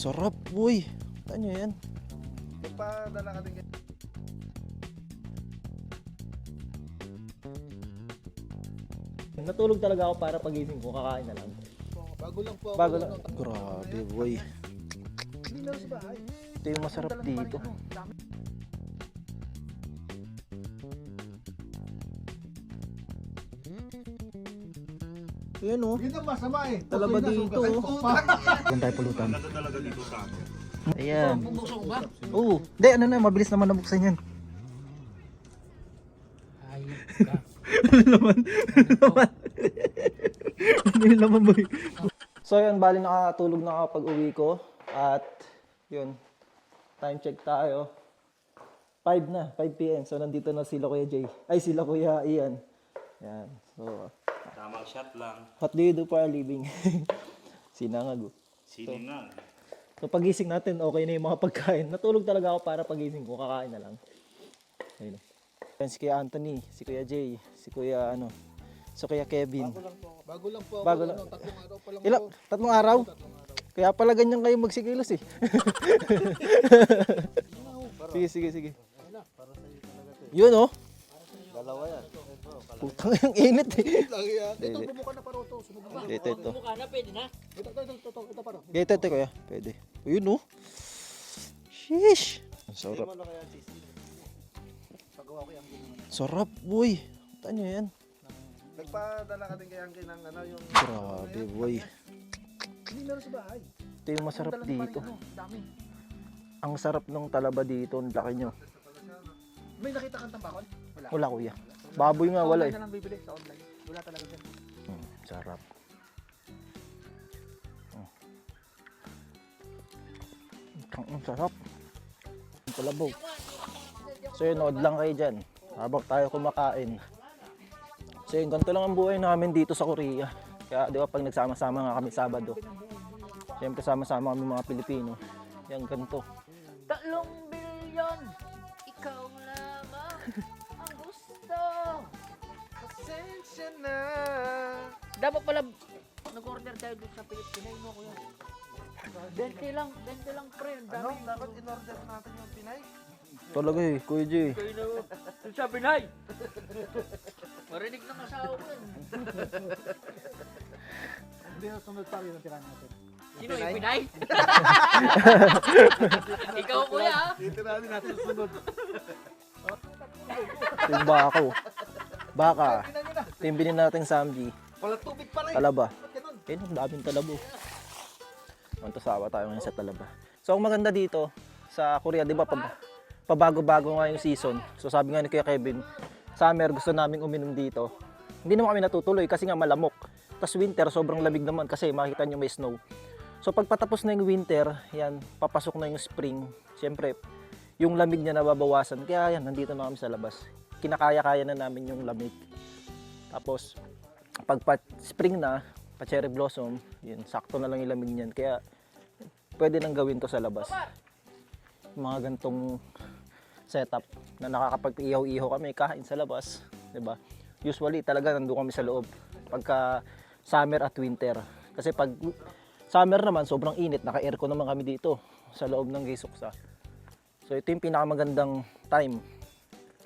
Sarap, boy. Ano yan? Magpadala ka din. Natulog talaga ako para pagising ko, kakain na lang. Bago lang po ako. Bago lang. Grabe, boy. Hindi na sa bahay. Ito yung masarap dito. Ayan oh. Ang masama eh. Talaba dito, oh. Doon tayo pulutan. Ayan. Oo. Hindi, ano na, mabilis naman nabuksan yan. ano naman? Ano naman? ano boy? So yun, bali nakatulog na ako pag uwi ko. At yun, time check tayo. 5 na, 5 p.m. So nandito na sila Kuya Jay. Ay, sila Kuya Ian. Yan. So, Tamang shot lang. what do you do for a living? Sinangag. oh. Siningan. So pagising natin, okay na yung mga pagkain. Natulog talaga ako para pagising ko, kakain na lang. Ayun. Yan si Kuya Anthony, si Kuya Jay, si Kuya ano, si Kuya Kevin. Bago lang po. Bago lang po ako. Bago lang. Ano, tatlong araw pa lang ako. tatlong araw? Tatlong araw. Kaya pala ganyan kayo magsikilos eh. sige, sige, sige. Yun oh. Dalawa yan. Putang yung init eh. Lagi yan. Ito, Hindi. bumuka na paro to. Sunog na. Ito, ito. Mukha na, pwede na. Ito, ito, ito, ito, ito paro. Ito, ito, kuya. Pwede. Yun oh. Sheesh. Ang sarap. Ano kaya ko yung ginawa. Sarap, boy. Ano yan? Nagpadala ka din kay Angkin ng ano yung... Grabe, boy. Hindi meron sa bahay. Ito yung masarap dito. ano, Dami. Ang sarap ng talaba dito. Ang laki nyo. May nakita kang tambakon? Wala. Wala, kuya. Baboy nga, Sa wala online eh. na lang bibili sa online. Wala talaga dyan. Mm, sarap. Mm. Ang ang sarap. Ang Kalabaw. So yun, nood lang kayo dyan. Habang tayo kumakain. So yun, ganito lang ang buhay namin dito sa Korea. Kaya di ba pag nagsama-sama nga kami Sabado. Siyempre sama-sama kami mga Pilipino. Yan, ganito. Tatlong bilyon, ikaw lamang. Pasensya na. Dapat pala nag-order tayo doon sa Philip Pinay mo kuya. 20 lang, 20 lang pre. Ang Ano? dami. Dapat in-order natin yung Pinay? Talaga eh, Kuya G. Kayo na, sa Pinay. Marinig ng asawa ko yun. Hindi na sunod pa rin ang tira natin. Sino yung Pinay? Ikaw kuya ah. Titirahin natin sunod. Yung baka. Baka. Ito yung binili natin Samji. Wala tubig pa rin. Talaba. Ba't ganun? Ayun, ang daming talabo. Mantasawa tayo ngayon sa talaba. So, ang maganda dito sa Korea, di ba, pab- pabago-bago nga yung season. So, sabi nga ni Kuya Kevin, summer gusto naming uminom dito. Hindi naman kami natutuloy kasi nga malamok. Tapos winter, sobrang lamig naman kasi makikita nyo may snow. So, pag patapos na yung winter, yan, papasok na yung spring. Siyempre, yung lamig niya nababawasan. Kaya yan, nandito na kami sa labas. Kinakaya-kaya na namin yung lamig. Tapos, pag pa- spring na, pa cherry blossom, yun, sakto na lang yung niyan. Kaya, pwede nang gawin to sa labas. Mga gantong setup na nakakapag-ihaw-ihaw kami, kain sa labas. ba? Usually, talaga nandun kami sa loob. Pagka summer at winter. Kasi pag summer naman, sobrang init. Naka-aircon naman kami dito sa loob ng Gisuksa. So, ito yung pinakamagandang time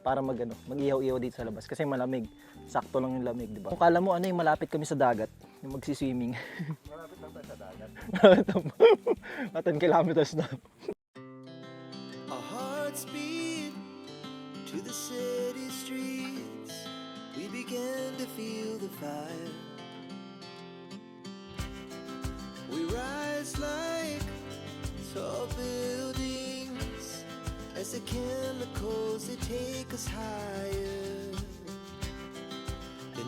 para mag ano, mag-ihaw-ihaw dito sa labas kasi malamig. Sakto lang yung lamig, di ba? Kung kala mo ano yung malapit kami sa dagat, yung magsi-swimming. Malapit lang tayo sa dagat. 10 kilometers na. Our hearts beat to the city streets. We began to feel the fire. We rise like tall buildings as the chemicals they take us higher.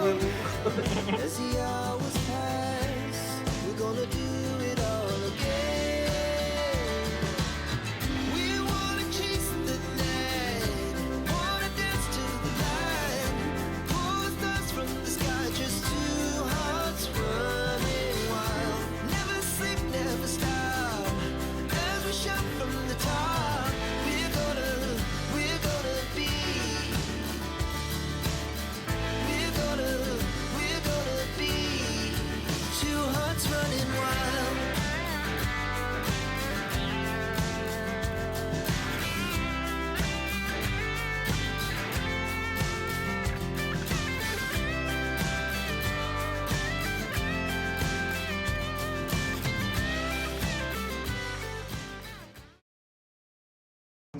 will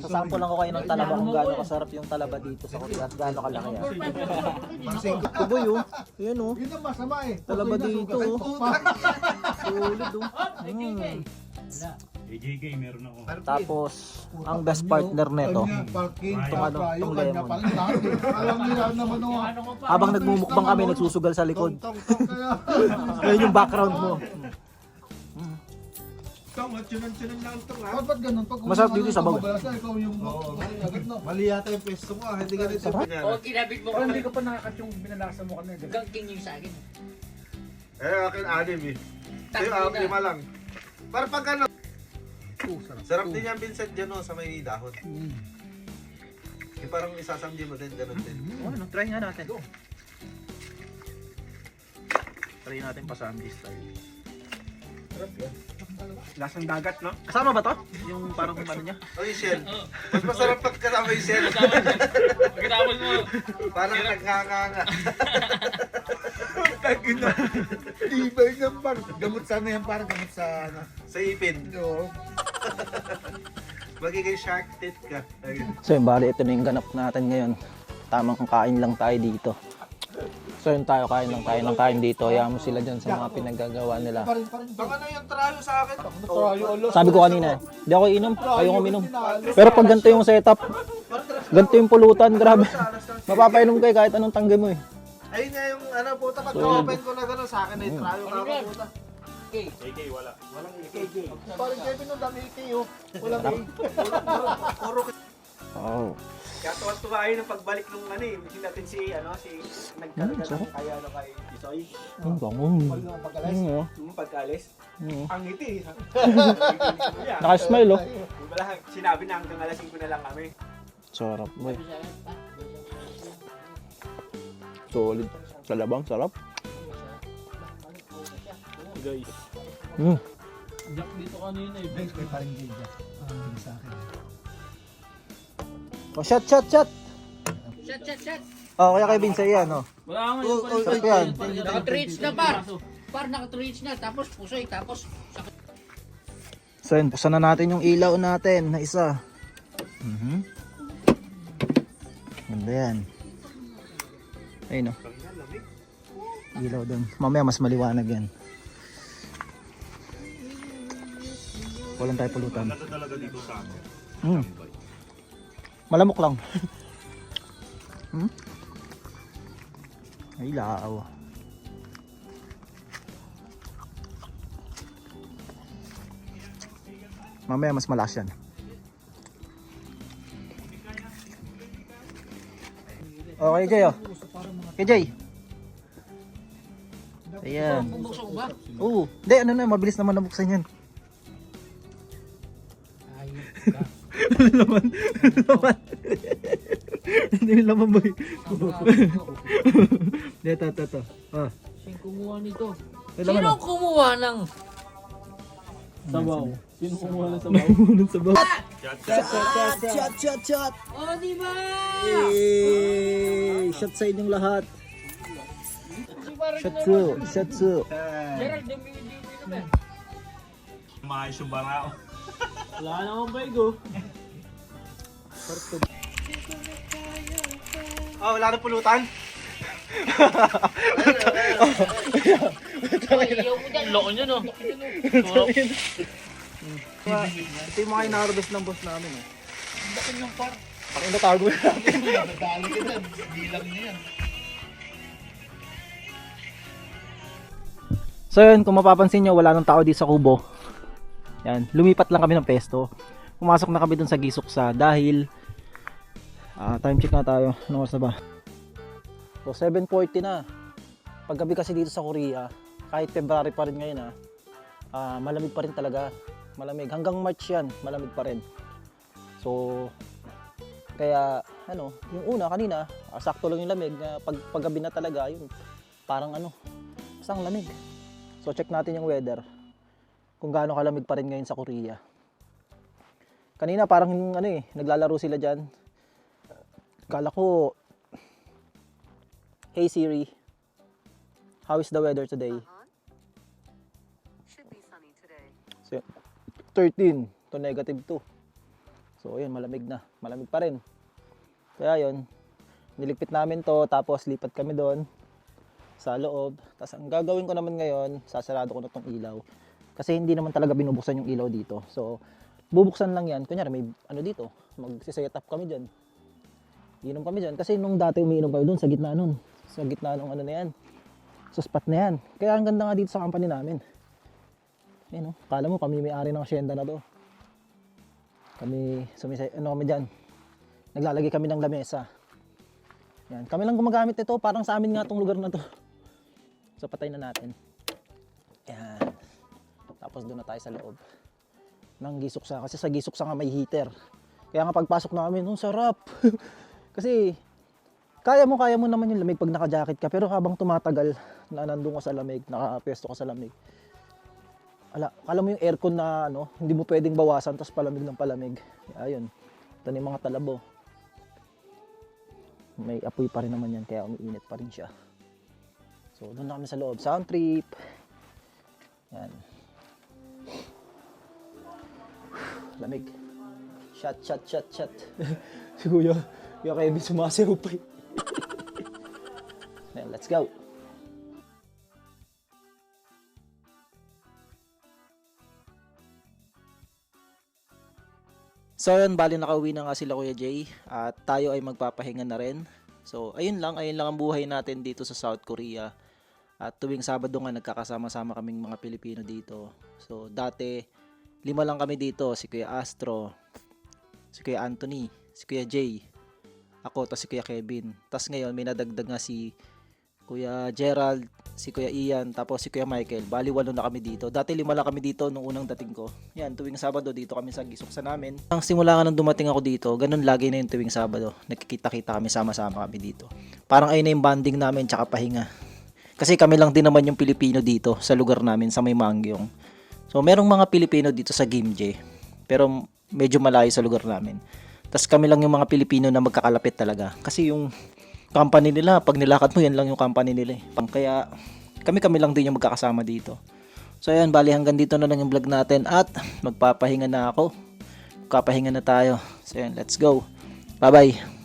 Sasample lang ko kayo ng talaba kung gaano kasarap yung talaba dito sa Korea at gaano kalaki yan. Tuboy oh. Yan oh. Yun ang masama eh. Talaba dito oh. Sulit oh. Mm. AJK, meron ako. Tapos, ang best partner nito, Parking, Itong ano, tayo, itong kanya lemon. pala lahat. Alam nila naman oh. habang nagmumukbang kami, nagsusugal sa likod. Tong, tong, kaya. Ayun yung background mo. Ba't ba't ganun? Pag Masarap dito sa bago. Kabalasa, ikaw yung agad na. Mali yata yung pwesto mo, ah. hindi ka rin sabi niya. O, kinabit mo kami. hindi ka pa nakakat yung binalasa mo kanina. Hanggang king yung sa akin. Eh, akin anim eh. Sa'yo, Tatlo ah, lima lang. Para pag ano, Oh, sarap. sarap din yan Vincent dyan oh, sa may dahon. Yung parang isasamdi mo din, ganun din. Oh, ano, try nga natin. Try natin pa sandwich style. Lasang dagat, no? Kasama ba to? Yung parang ano niya? Oh, yung shell. Mas masarap pag kasama yung shell. Pagkatapos mo, Parang nagkakanga. Tagina. Ibay ng par. Gamot sana yan, parang gamot sa ano. Sa ipin. Oo. Magiging shark teeth ka. So bali ito na yung ganap natin ngayon. Tamang kain lang tayo dito. So yun tayo, kain lang tayo ng kain dito. Hayaan mo sila dyan sa mga pinagagawa nila. Pa rin, pa rin. Baka ano yung trayo sa akin? Tayo, alo. Sabi ko kanina, hindi ako inom, ayaw ko minom. Pero pag ganito yung setup, ganito yung pulutan, grabe. Mapapainom kayo kahit anong tanggi mo eh. Ayun nga yung ano puta, pag So, na-open ko na gano'n sa akin ay trayo ka Ano ako puta. AJ, wala. Parang Kevin nung dami ikaw. Walang A. Puro Oh. Kaya tuwa-tuwa kayo nung pagbalik nung ano eh. Hindi natin si, ano, si nagkarga Mm, sarap. ng kaya ano kay Isoy. Ang bangon. Walang pagkalas. Mm, oh. Nung pagkalis. Mm. Ang ngiti. Naka-smile oh. Wala, sinabi na hanggang alas 5 na lang kami. Sarap boy. Solid. Salabang, sarap. Guys. Mm. Jack dito kanina eh. Guys, kay paring Gay dyan. Ah, sa akin. Oh, shot, shot, shot. shot, shot, shot. Oh, kaya kay Vince yan oh. Wala nga Oh, oh, yung yan. Naka-treats na par. Par, naka-treats na. Tapos pusoy, tapos So yun, buksan na natin yung ilaw natin na isa. Mhm. Ganda yan. Ayun oh. Ilaw doon. Mamaya mas maliwanag yan. Walang tayo pulutan. Ganda talaga dito sa amin. Mm. Malamok lang. hmm? Ay, laaw. Mamaya mas malas yan. Okay, Jay, oh. Kay Jay. Ayan. Oo. Hindi, ano na, mabilis naman nabuksan yan. Laman. laman. Hindi yung laman boy. Dito, ito, ito. Ah. Sino kumuha nito? Sino oh. kumuha ng... Sabaw. Sino kumuha ng sabaw? Nahulog sa bawah. Shot, shot. Shot, shot, shot. O, oh, di ba? Yay! Shot sa inyong lahat. Shot through, shot through. Gerald, dumi-dumi naman. Maayos yung barao. Wala naman ba go? Oh, Oh, wala na pulutan? Ito yung mga inarabas ng boss namin, eh. Ang laki par. Ang natago na natin. Bilang na yan. So yun, kung mapapansin nyo, wala nang tao dito sa kubo. Yan, lumipat lang kami ng pesto. Pumasok na kami dun sa Gisoksa dahil ah, time check na tayo. Ano oras ba? So 7.40 na. Paggabi kasi dito sa Korea, kahit February pa rin ngayon ah, ah, malamig pa rin talaga. Malamig. Hanggang March yan, malamig pa rin. So, kaya ano, yung una kanina, ah, sakto lang yung lamig. na pag paggabi na talaga, yun, parang ano, basta ang lamig. So check natin yung weather. Kung gaano kalamig pa rin ngayon sa Korea. Kanina parang ano eh, naglalaro sila diyan. Kala ko Hey Siri, how is the weather today? Should be sunny today. So, 13 to negative 2. So, ayun, malamig na. Malamig pa rin. Kaya yun, niligpit namin to, tapos lipat kami doon sa loob. Tapos ang gagawin ko naman ngayon, sasarado ko na tong ilaw. Kasi hindi naman talaga binubuksan yung ilaw dito. So, bubuksan lang yan. Kunyari, may ano dito, mag-set up kami dyan. Inom kami dyan. Kasi nung dati umiinom kami doon, sa gitna nun. Sa gitna nung ano na yan. Sa spot na yan. Kaya ang ganda nga dito sa company namin. Ayun, no? Kala mo kami may-ari ng asyenda na to. Kami, sumisay, ano kami dyan. Naglalagay kami ng lamesa. Yan, kami lang gumagamit nito. Parang sa amin nga tong lugar na to. So, patay na natin. Yan. Tapos doon na tayo sa loob. Ng gisuksa. Kasi sa gisuksa nga may heater. Kaya nga pagpasok namin, oh, sarap. Kasi, kaya mo, kaya mo naman yung lamig pag naka-jacket ka. Pero habang tumatagal, na nandun ka sa lamig, nakapesto ka sa lamig, ala, alam mo yung aircon na ano, hindi mo pwedeng bawasan tapos palamig ng palamig. Ayun. Ito yung mga talabo. May apoy pa rin naman yan kaya umiinit pa rin siya. So doon na kami sa loob. Sound trip. Yan. Lamig. Shot, shot, shot, shot. si Kuya, Kuya Kevin sumasayaw pa eh. Let's go. So yun, bali nakauwi na nga sila Kuya Jay at tayo ay magpapahinga na rin. So ayun lang, ayun lang ang buhay natin dito sa South Korea. At tuwing Sabado nga nagkakasama-sama kaming mga Pilipino dito. So dati lima lang kami dito, si Kuya Astro, si Kuya Anthony, si Kuya Jay, ako, tapos si Kuya Kevin. Tapos ngayon may nadagdag nga si Kuya Gerald, si Kuya Ian, tapos si Kuya Michael. Bali, walo na kami dito. Dati lima lang kami dito nung unang dating ko. Yan, tuwing Sabado dito kami sa gisuksa namin. Ang simula nga nung dumating ako dito, ganun lagi na yung tuwing Sabado. Nagkikita-kita kami, sama-sama kami dito. Parang ayun na yung bonding namin, tsaka pahinga. Kasi kami lang din naman yung Pilipino dito sa lugar namin, sa may Mangyong. So, merong mga Pilipino dito sa Gimje. Pero medyo malayo sa lugar namin. Tapos kami lang yung mga Pilipino na magkakalapit talaga. Kasi yung company nila, pag nilakad mo, yan lang yung company nila eh. Kaya kami-kami lang din yung magkakasama dito. So ayan, bali hanggang dito na lang yung vlog natin at magpapahinga na ako. Magpapahinga na tayo. So ayan, let's go. Bye-bye.